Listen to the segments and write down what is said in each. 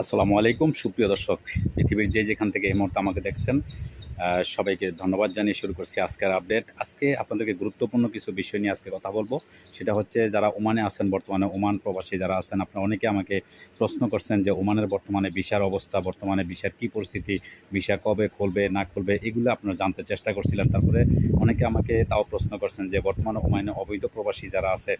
আসসালামু আলাইকুম। সুপ্রিয় দর্শক, পৃথিবীর যে যেখান থেকে এই মুহূর্তে আমাকে দেখছেন সবাইকে ধন্যবাদ জানিয়ে শুরু করছি আজকের আপডেট। আজকে আপনাদেরকে গুরুত্বপূর্ণ কিছু বিষয় নিয়ে আজকে কথা বলব। সেটা হচ্ছে, যারা ওমানে আছেন, বর্তমানে ওমান প্রবাসী যারা আছেন, আপনারা অনেকে আমাকে প্রশ্ন করছেন যে ওমানের বর্তমানে ভিসার অবস্থা, বর্তমানে ভিসার কী পরিস্থিতি, ভিসা কবে খুলবে, না খুলবে, এগুলো আপনারা জানতে চেষ্টা করছিলেন। তারপরে অনেকে আমাকে তাও প্রশ্ন করছেন যে বর্তমানে ওমানে অবৈধ প্রবাসী যারা আছে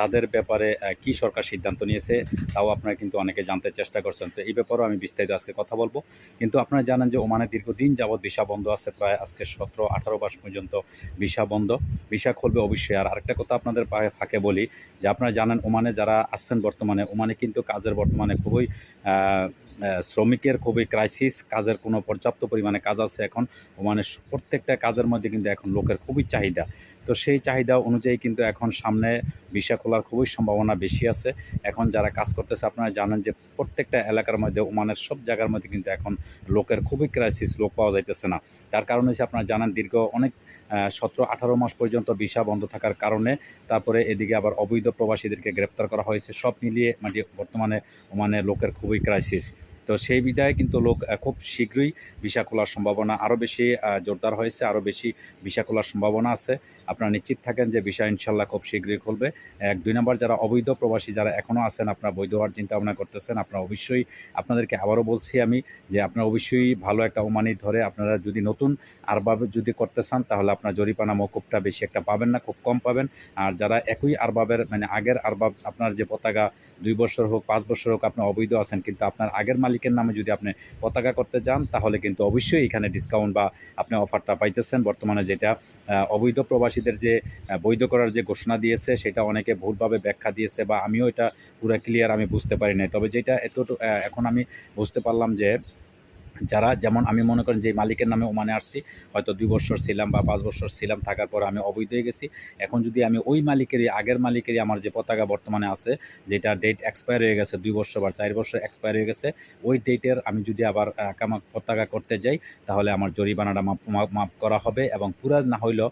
তাদের ব্যাপারে কি সরকার সিদ্ধান্ত নিয়েছে, তাও আপনারা কিন্তু অনেকে জানতে চেষ্টা করছেন। তো এই ব্যাপারেও আমি বিস্তারিত আজকে কথা বলব। কিন্তু আপনারা জানেন যে ওমানে দীর্ঘদিন যাবৎ ভিসা বন্ধ আছে, প্রায় আজকে সতেরো, আঠারো মাস পর্যন্ত ভিসা বন্ধ। ভিসা খুলবে অবশ্যই। আর আরেকটা কথা আপনাদের পায়ে ফাঁকে বলি, যে আপনারা জানেন ওমানে যারা আসছেন বর্তমানে, ওমানে কিন্তু কাজের বর্তমানে খুবই শ্রমিকের খুবই ক্রাইসিস কাজের কোনো পর্যাপ্ত পরিমাণে কাজ আছে এখন। স- প্রত্যেকটা কাজের মধ্যে কিন্তু এখন লোকের খুবই চাহিদা। তো সেই চাহিদা অনুযায়ী কিন্তু এখন সামনে ভিসা খোলার খুবই সম্ভাবনা বেশি আছে। এখন যারা কাজ করতেছে, আপনারা জানেন যে প্রত্যেকটা এলাকার মধ্যে, ওমানের সব জায়গার মধ্যে কিন্তু এখন লোকের খুবই ক্রাইসিস লোক পাওয়া যাইতেছে না। তার কারণ হচ্ছে আপনারা জানেন দীর্ঘ অনেক সতেরো, আঠারো মাস পর্যন্ত ভিসা বন্ধ থাকার কারণে তারপরে এদিকে আবার অবৈধ প্রবাসীদেরকে গ্রেপ্তার করা হয়েছে। সব মিলিয়ে মানে বর্তমানে ওমানে লোকের খুবই ক্রাইসিস তো সেই বিধায় কিন্তু লোক খুব শীঘ্রই ভিসা খোলার সম্ভাবনা আরও বেশি জোরদার হয়েছে আরও বেশি ভিসা খোলার সম্ভাবনা আছে। আপনারা নিশ্চিত থাকেন যে ভিসা ইনশাল্লাহ খুব শীঘ্রই খুলবে। এক, দুই নম্বর যারা অবৈধ প্রবাসী যারা এখনও আছেন, আপনারা বৈধ হওয়ার চিন্তা ভাবনা করতেছেন, আপনারা অবশ্যই আপনাদেরকে আবারও বলছি আমি যে আপনারা অবশ্যই ভালো একটা ওমানি ধরে আপনারা যদি নতুন আরবাবে যদি করতে চান, তাহলে আপনার জরিপানা মকুবটা বেশি একটা পাবেন না, খুব কম পাবেন। আর যারা একই আরবাবের মানে আগের আরবাব আপনার যে পতাকা দুই বছর হোক, পাঁচ বছর হোক আপনি অবৈধ আছেন, কিন্তু আপনার আগের মালিকের নামে যদি আপনি পতাকা করতে যান, তাহলে কিন্তু অবশ্যই এখানে ডিসকাউন্ট বা আপনি অফারটা পাইতেছেন। বর্তমানে যেটা অবৈধ প্রবাসীদের যে বৈধ করার যে ঘোষণা দিয়েছে, সেটা অনেকে ভুলভাবে ব্যাখ্যা দিয়েছে বা আমিও এটা পুরো ক্লিয়ার আমি বুঝতে পারি নাই। তবে যেটা এত এখন আমি বুঝতে পারলাম যে যারা, যেমন আমি মনে করেন যে মালিকের নামে ওমানে আসছি, হয়তো দুই বছর ছিলাম বা পাঁচ বছর ছিলাম, থাকার পর আমি অবৈধ হয়ে গেছি। এখন যদি আমি ওই মালিকেরই, আগের মালিকেরই আমার যে পতাকা বর্তমানে আছে, যেটা ডেট এক্সপায়ার হয়ে গেছে দুই বছর বা চার বছর এক্সপায়ার হয়ে গেছে, ওই ডেটের আমি যদি আবার কামা, পতাকা করতে যাই, তাহলে আমার জরিমানাটা মাপ, মাপ- মাপ করা হবে এবং পুরা না হইলেও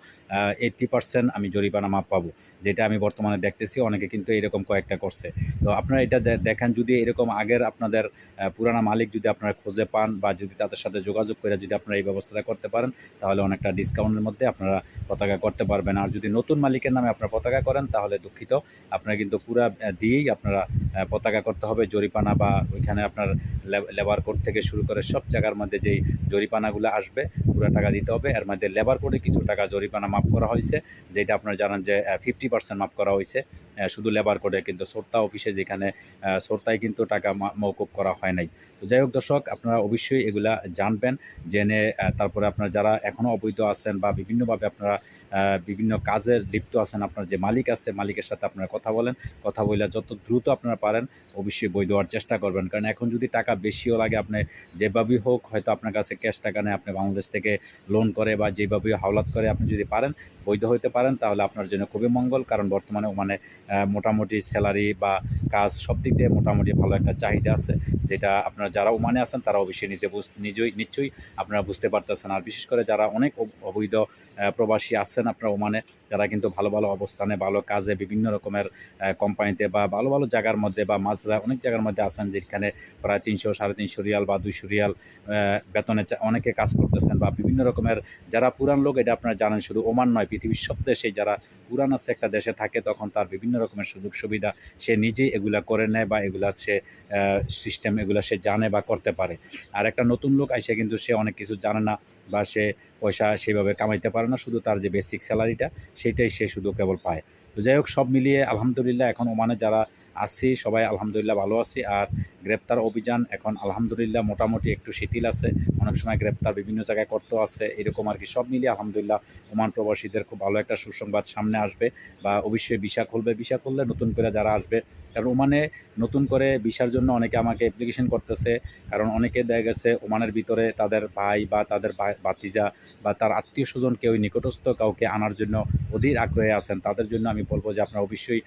এইট্টি পার্সেন্ট আমি জরিমানা মাপ পাবো। যেটা আমি বর্তমানে দেখতেছি, অনেকে কিন্তু এরকম কয়েকটা করছে। তো আপনারা এটা দেখেন, যদি এরকম আগের আপনাদের পুরানা মালিক যদি আপনারা খুঁজে পান বা যদি তাদের সাথে যোগাযোগ করে যদি আপনারা এই ব্যবস্থাটা করতে পারেন, তাহলে অনেকটা ডিসকাউন্টের মধ্যে আপনারা পতাকা করতে পারবেন। আর যদি নতুন মালিকের নামে আপনারা পতাকা করেন, তাহলে দুঃখিত। আপনারা কিন্তু পুরা দিয়েই আপনারা পতাকা করতে হবে, জরিপানা বা ওইখানে আপনার লেবার কোড থেকে শুরু করে সব জায়গার মধ্যে যেই জরিপানাগুলো আসবে, পুরো টাকা দিতে হবে। এর মধ্যে লেবার কোডে কিছু টাকা জরিপানা মাফ করা হয়েছে, যেটা আপনারা জানেন যে ফিফটি পার্সেন্ট মাফ করা হয়েছে। শুধু লেবার কোডে কিন্তু সোর্তা অফিসে যেখানে সোর্তায় কিন্তু টাকা মা- মওকুফ করা হয় নাই। তো যাই হোক দর্শক, আপনারা অবশ্যই এগুলা জানবেন, জেনে তারপরে আপনারা যারা এখনও অবৈধ আছেন বা বিভিন্নভাবে আপনারা বিভিন্ন কাজের লিপ্ত আছেন আপনার যে মালিক আছে, মালিকের সাথে আপনারা কথা বলেন। কথা বলে যত দ্রুত আপনারা পারেন, অবশ্যই বৈধ হওয়ার চেষ্টা করবেন। কারণ এখন যদি টাকা বেশিও লাগে, আপনি যেভাবেই হোক, হয়তো আপনার কাছে ক্যাশ টাকা নেয় আপনি বাংলাদেশ থেকে লোন করে বা যেভাবেই হাওলাত করে আপনি যদি পারেন বৈধ হইতে পারেন, তাহলে আপনার জন্য খুবই মঙ্গল। কারণ বর্তমানে মানে মোটামুটি স্যালারি বা কাজ সব দিক দিয়ে মোটামুটি ভালো একটা চাহিদা আছে, যেটা আপনারা যারা ওমানে আছেন, তারা অবশ্যই নিজে নিজেই, নিশ্চয়ই আপনারা বুঝতে পারতেছেন। আর বিশেষ করে যারা অনেক অব- অবৈধ প্রবাসী প্রবাসী আছেন আপনারা ওমানে, যারা কিন্তু ভালো ভালো অবস্থানে, ভালো কাজে বিভিন্ন রকমের কোম্পানিতে বা ভালো ভালো জায়গার মধ্যে বা মাজরা অনেক জায়গার মধ্যে আছেন যেখানে প্রায় তিনশো, সাড়ে তিনশো রিয়াল বা দুইশো রিয়াল বেতনে অনেকে কাজ করতেছেন বা বিভিন্ন রকমের যারা পুরান লোক, এটা আপনারা জানেন, শুধু ওমান নয়, পৃথিবীর সব দেশে যারা পুরান আছে একটা দেশে থাকে, তখন তার বিভিন্ন রকমের সুযোগ সুবিধা সে নিজেই এগুলা করে নেয় বা এগুলা সে সিস্টেম এগুলা সে জানে বা করতে পারে। আর একটা নতুন লোক আইসে কিন্তু সে অনেক কিছু জানে না বা সে পয়সা সেভাবে কামাইতে পারে না, শুধু তার যে বেসিক স্যালারিটা সেটাই সে শুধু কেবল পায়। তো যাই হোক, সব মিলিয়ে আলহামদুলিল্লাহ এখন ওমানে যারা আসছি সবাই আলহামদুলিল্লাহ ভালো আছি। আর গ্রেপ্তার অভিযান, এখন আলহামদুলিল্লাহ মোটামুটি একটু শিথিল আছে। অনেক সময় গ্রেপ্তার বিভিন্ন জায়গায় করতে আছে, এরকম আর কি। সব মিলিয়ে আলহামদুলিল্লাহ ওমান প্রবাসীদের খুব ভালো একটা সুসংবাদ সামনে আসবে বা অবশ্যই ভিসা খুলবে। ভিসা খুললে নতুন করে যারা আসবে, কারণ ওমানে নতুন করে ভিসার জন্য অনেকে আমাকে অ্যাপ্লিকেশন করতেছে, কারণ অনেকে দেখা গেছে ওমানের ভিতরে তাদের ভাই বা তাদের ভাতিজা বা তার আত্মীয় স্বজন কেউ নিকটস্থ কাউকে আনার জন্য অধীর আগ্রহে আছেন। তাদের জন্য আমি বলব যে আপনারা অবশ্যই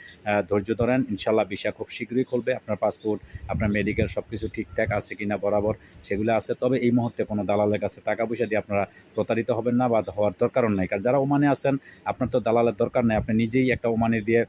ধৈর্য ধরেন। ইনশাল্লাহ ভিসা খুব শীঘ্রই খুলবে। আপনার পাসপোর্ট, আপনার মেডিকেল সব কিছু ঠিকঠাক আছে কিনা বরাবর সেগুলো আছে। তবে এই মুহূর্তে কোনো দালালের কাছে টাকা পয়সা দিয়ে আপনারা প্রতারিত হবেন না বা হওয়ার দরকারও নাই। কারণ যারা ওমানে আছেন, আপনার তো দালালের দরকার নেই। আপনি নিজেই একটা ওমানে দিয়ে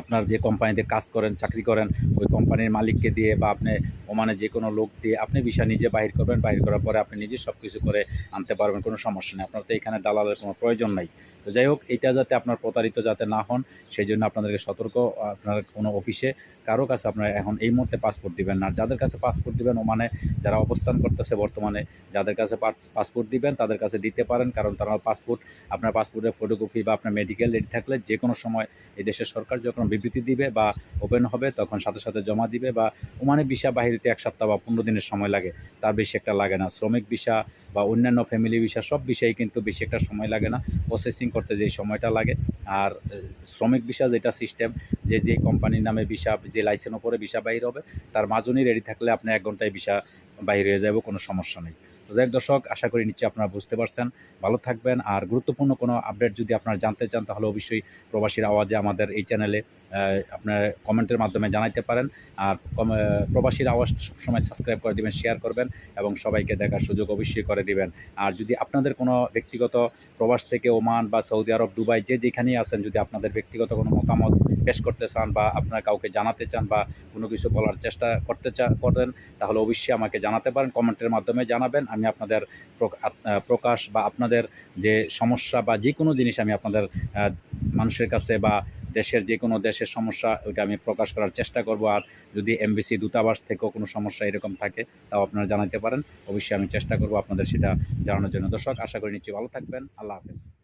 আপনার যে কোম্পানিতে কাজ করেন, চাকরি করেন, ওই কোম্পানির মালিককে দিয়ে বা আপনি ওমানে যে কোনো লোক দিয়ে আপনি ভিসা নিজে বাহির করবেন। বাহির করার পরে আপনি নিজে সব কিছু করে আনতে পারবেন, কোনো সমস্যা নেই। আপনার তো এখানে দালালের কোনো প্রয়োজন নাই। তো যাই হোক, এটা যাতে আপনার প্রতারিত যাতে না হন, সেই জন্য আপনাদেরকে সতর্ক, আপনার কোনো অফিসে, কারও কাছে আপনারা এখন এই মুহূর্তে পাসপোর্ট দিবেন না। যাদের কাছে পাসপোর্ট দিবেন, ওমানে যারা অবস্থান করতেছে বর্তমানে, যাদের কাছে পাসপোর্ট দিবেন, তাদের কাছে দিতে পারেন, কারণ তারা পাসপোর্ট আপনার পাসপোর্টের ফটোকপি বা আপনার মেডিকেল রেডি থাকলে যে কোনো সময় এই দেশের সরকার যখন বিবৃতি দিবে বা ওপেন হবে, তখন সাথে সাথে জমা দিবে বা ওমানে ভিসা বাহিরিতে এক সপ্তাহ বা পনেরো দিনের সময় লাগে তার বেশি একটা লাগে না। শ্রমিক ভিসা বা অন্যান্য ফ্যামিলি ভিসা সব বিষয়ে কিন্তু বেশি একটা সময় লাগে না। প্রসেসিং করতে যে সময়টা লাগে। আর শ্রমিক ভিসা যেটা সিস্টেম যে যে কোম্পানির নামে ভিসা, যে লাইসেন্স ওপরে ভিসা বাহির হবে, তার মাজনই রেডি থাকলে আপনি এক ঘন্টায় ভিসা বাহির হয়ে যাবে, কোনো সমস্যা নেই। তো যাই দর্শক, আশা করি নিশ্চয়ই আপনারা বুঝতে পারছেন। ভালো থাকবেন। আর গুরুত্বপূর্ণ কোনো আপডেট যদি আপনারা জানতে চান, তাহলে অবশ্যই প্রবাসীর আওয়াজে আমাদের এই চ্যানেলে আপনার কমেন্টের মাধ্যমে জানাইতে পারেন। আর প্রবাসীর আওয়াজ সবসময় সাবস্ক্রাইব করে দিবেন শেয়ার করবেন এবং সবাইকে দেখার সুযোগ অবশ্যই করে দিবেন। আর যদি আপনাদের কোনো ব্যক্তিগত প্রবাস থেকে ওমান বা সৌদি আরব, দুবাই যে যেখানেই আছেন, যদি আপনাদের ব্যক্তিগত কোনো মতামত পেশ করতে চান বা আপনারা কাউকে জানাতে চান বা কোনো কিছু বলার চেষ্টা করতে চান করেন, তাহলে অবশ্যই আমাকে জানাতে পারেন, কমেন্টের মাধ্যমে জানাবেন। আমি আপনাদের প্রকাশ বা আপনাদের যে সমস্যা বা যে কোনো জিনিস আমি আপনাদের মানুষের কাছে বা দেশের যে কোনো দেশের সমস্যা, ওইটা আমি প্রকাশ করার চেষ্টা করব। আর যদি এমবিসি দূতাবাস থেকেও কোনো সমস্যা এরকম থাকে, তাও আপনারা জানাতে পারেন। অবশ্যই আমি চেষ্টা করব আপনাদের সেটা জানানোর জন্য। দর্শক, আশা করি নিশ্চয়ই ভালো থাকবেন। আল্লাহ হাফেজ।